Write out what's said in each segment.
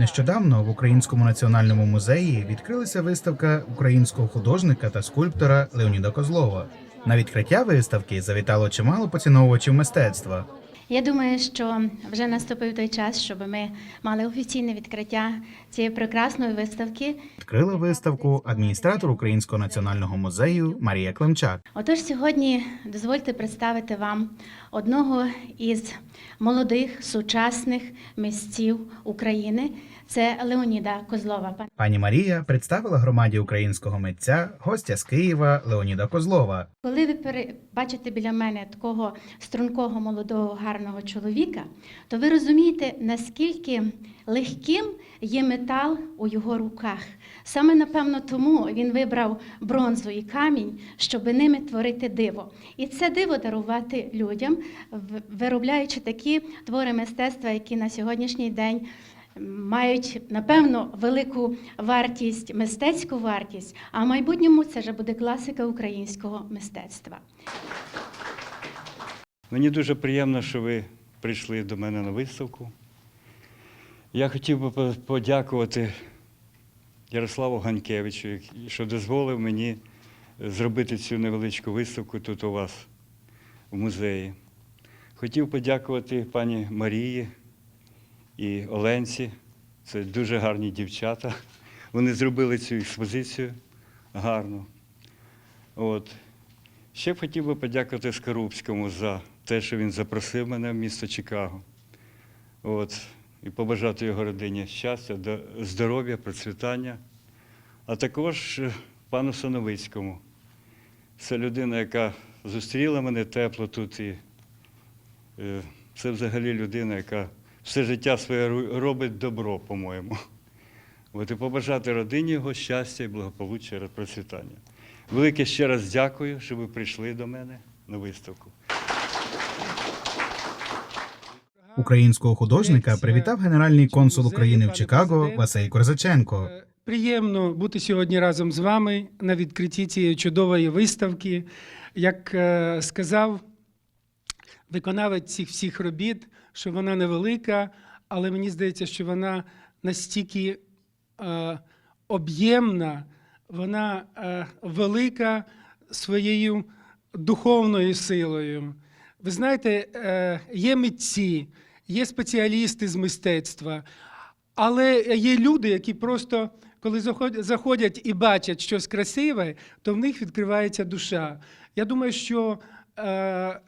Нещодавно в Українському національному музеї відкрилася виставка українського художника та скульптора Леоніда Козлова. На відкриття виставки завітало чимало поціновувачів мистецтва. Я думаю, що вже наступив той час, щоб ми мали офіційне відкриття цієї прекрасної виставки. Відкрила виставку адміністратор Українського національного музею Марія Климчак. Отож, сьогодні дозвольте представити вам одного із молодих сучасних митців України. Це Леоніда Козлова. Пані Марія представила громаді українського митця гостя з Києва Леоніда Козлова. Коли ви бачите біля мене такого стрункого, молодого, гарного чоловіка, то ви розумієте, наскільки легким є метал у його руках. Саме напевно тому він вибрав бронзу і камінь, щоб ними творити диво. І це диво дарувати людям, виробляючи такі твори мистецтва, які на сьогоднішній день мають напевно велику вартість, мистецьку вартість, а в майбутньому це вже буде класика українського мистецтва. Мені дуже приємно, що ви прийшли до мене на виставку. Я хотів би подякувати Ярославу Ганькевичу, який- що дозволив мені зробити цю невеличку виставку тут у вас в музеї. Хотів подякувати пані Марії і Оленці. Це дуже гарні дівчата. Вони зробили цю експозицію гарно. От. Ще б хотів би подякувати Скорубському за те, що він запросив мене в місто Чикаго. От. І побажати його родині щастя, здоров'я, процвітання. А також пану Сановицькому. Це людина, яка зустріла мене тепло тут. І це взагалі людина, яка все життя своє робить добро, по-моєму. От і побажати родині його щастя і благополуччя і процвітання. Велике ще раз дякую, що ви прийшли до мене на виставку. Українського художника привітав генеральний консул України в Чикаго Василь Корзаченко. Е, Приємно бути сьогодні разом з вами на відкритті цієї чудової виставки. Як е, сказав виконавець цих всіх робіт, що вона невелика, але мені здається, що вона настільки е, об'ємна, вона е, велика своєю духовною силою. Ви знаєте, е, є митці, є спеціалісти з мистецтва, але є люди, які просто, коли заходять і бачать щось красиве, то в них відкривається душа. Я думаю, що е,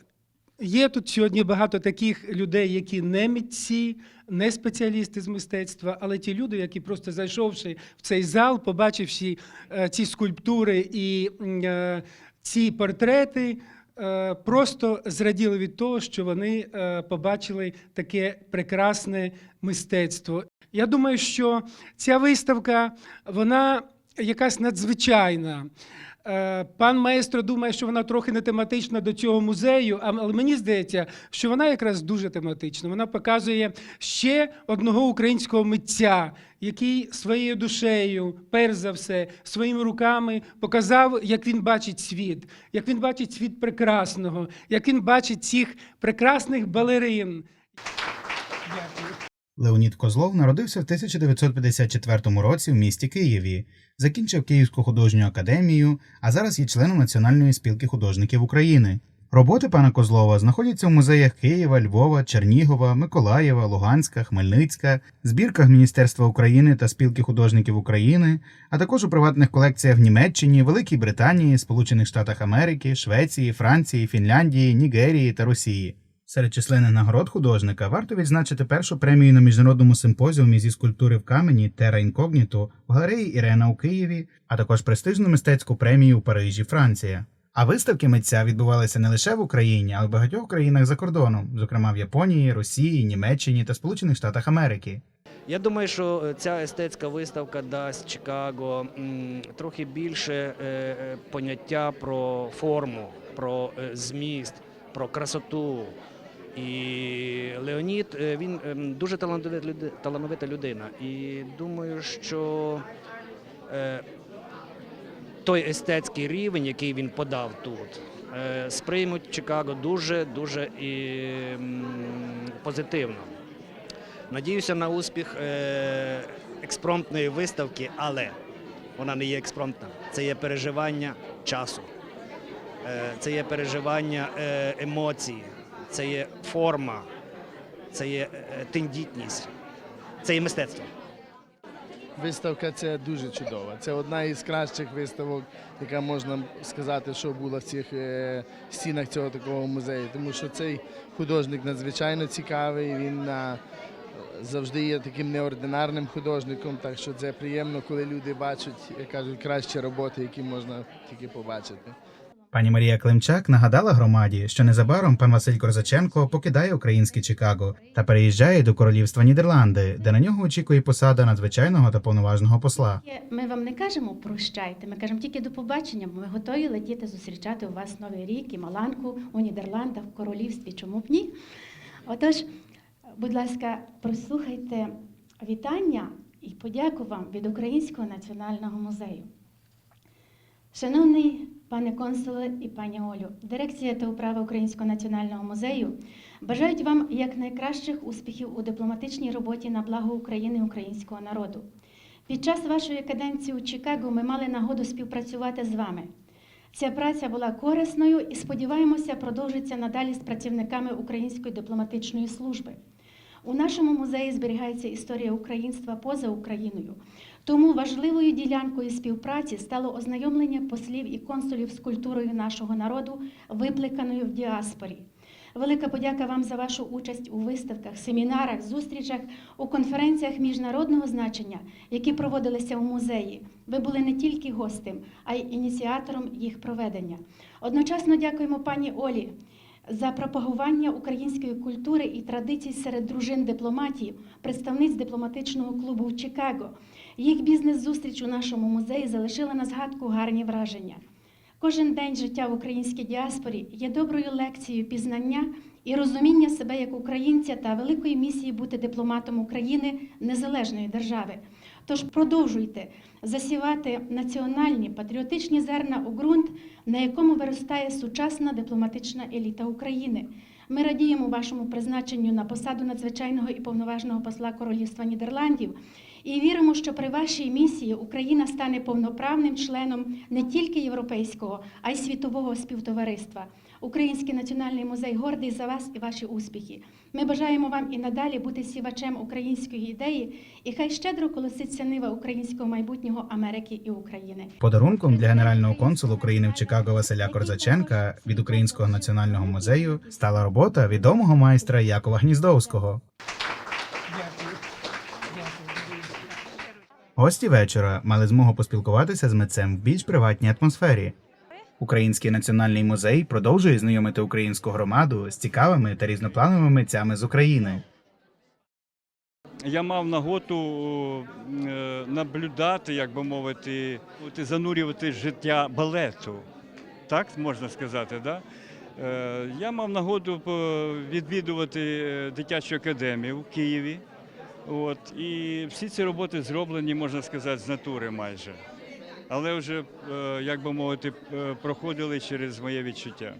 є тут сьогодні багато таких людей, які не митці, не спеціалісти з мистецтва, але ті люди, які просто зайшовши в цей зал, побачивши е, ці скульптури і е, ці портрети, е, просто зраділи від того, що вони побачили таке прекрасне мистецтво. Я думаю, що ця виставка вона якась надзвичайна. Е, Пан маестро думає, що вона трохи не тематична до цього музею, але мені здається, що вона якраз дуже тематична. Вона показує ще одного українського митця, який своєю душею, перш за все, своїми руками показав, як він бачить світ, як він бачить світ прекрасного, як він бачить цих прекрасних балерин. Леонід Козлов народився в 1954 році в місті Києві, закінчив Київську художню академію, а зараз є членом Національної спілки художників України. Роботи пана Козлова знаходяться в музеях Києва, Львова, Чернігова, Миколаєва, Луганська, Хмельницька, збірках Міністерства України та спілки художників України, а також у приватних колекціях в Німеччині, Великій Британії, Сполучених Штатах Америки, Швеції, Франції, Фінляндії, Нігерії та Росії. Серед численних нагород художника варто відзначити першу премію на міжнародному симпозіумі зі скульптури в камені Тера Інкогніто в галереї Ірена у Києві, а також престижну мистецьку премію у Парижі, Франція. А виставки митця відбувалися не лише в Україні, а й в багатьох країнах за кордоном, зокрема в Японії, Росії, Німеччині та Сполучених Штатах Америки. Я думаю, що е, ця естетська виставка дасть Чикаго трохи більше е, е, поняття про форму, про зміст, про красоту. І Леонід е, він ем, дуже талановита людина. І думаю, що е, той естетський рівень, який він подав тут, е, сприймуть Чикаго дуже дуже і позитивно. Надіюся на успіх експромтної виставки, але вона не є експромтна. Це є переживання часу, це є переживання емоцій, це є форма, це є е, тендітність, це є мистецтво. Виставка це дуже чудова. Це одна із кращих виставок, яка можна сказати, що була в цих е, стінах цього такого музею. Тому що цей художник надзвичайно цікавий. Він е, завжди є таким неординарним художником. Так що це приємно, коли люди бачать, як кажуть, кращі роботи, які можна тільки побачити. Пані Марія Климчак нагадала громаді, що незабаром пан Василь Корзаченко покидає українське Чикаго та переїжджає до королівства Нідерланди, де на нього очікує посада надзвичайного та повноважного посла. Ми вам не кажемо прощайте, ми кажемо тільки до побачення, бо ми готові летіти зустрічати у вас Новий рік і Маланку у Нідерландах, в королівстві. Чому б ні? Отож, будь ласка, прослухайте вітання і подяку вам від Українського національного музею. Шановний пане консуле і пані Олю, дирекція та управа Українського національного музею бажають вам якнайкращих успіхів у дипломатичній роботі на благо України і українського народу. Під час вашої каденції у Чикаго ми мали нагоду співпрацювати з вами. Ця праця була корисною і сподіваємося, продовжиться надалі з працівниками Української дипломатичної служби. У нашому музеї зберігається історія українства поза Україною. Тому важливою ділянкою співпраці стало ознайомлення послів і консулів з культурою нашого народу, викликаною в діаспорі. Велика подяка вам за вашу участь у виставках, семінарах, зустрічах, у конференціях міжнародного значення, які проводилися у музеї. Ви були не тільки гостем, а й ініціатором їх проведення. Одночасно дякуємо пані Олі за пропагування української культури і традицій серед дружин дипломатів, представниць дипломатичного клубу в Чикаго. Їх бізнес-зустріч у нашому музеї залишила на згадку гарні враження. Кожен день життя в українській діаспорі є доброю лекцією пізнання і розуміння себе як українця та великої місії бути дипломатом України незалежної держави. Тож продовжуйте засівати національні патріотичні зерна у ґрунт, на якому виростає сучасна дипломатична еліта України. Ми радіємо вашому призначенню на посаду надзвичайного і повноважного посла Королівства Нідерландів і віримо, що при вашій місії Україна стане повноправним членом не тільки європейського, а й світового співтовариства. Український національний музей гордий за вас і ваші успіхи. Ми бажаємо вам і надалі бути сівачем української ідеї, і хай щедро колоситься нива українського майбутнього Америки і України. Подарунком для генерального консула України в Чикаго Василя Корзаченка від Українського національного музею стала робота відомого майстра Якова Гніздовського. Гості вечора мали змогу поспілкуватися з митцем в більш приватній атмосфері. Український національний музей продовжує знайомити українську громаду з цікавими та різноплановими митцями з України. Я мав нагоду е, наблюдати, як би мовити, занурювати життя балету. Так можна сказати, да? Е, Я мав нагоду е, відвідувати дитячу академію в Києві. От, і всі ці роботи зроблені, можна сказати, з натури майже. Але вже, е, як би мовити, е, проходили через моє відчуття.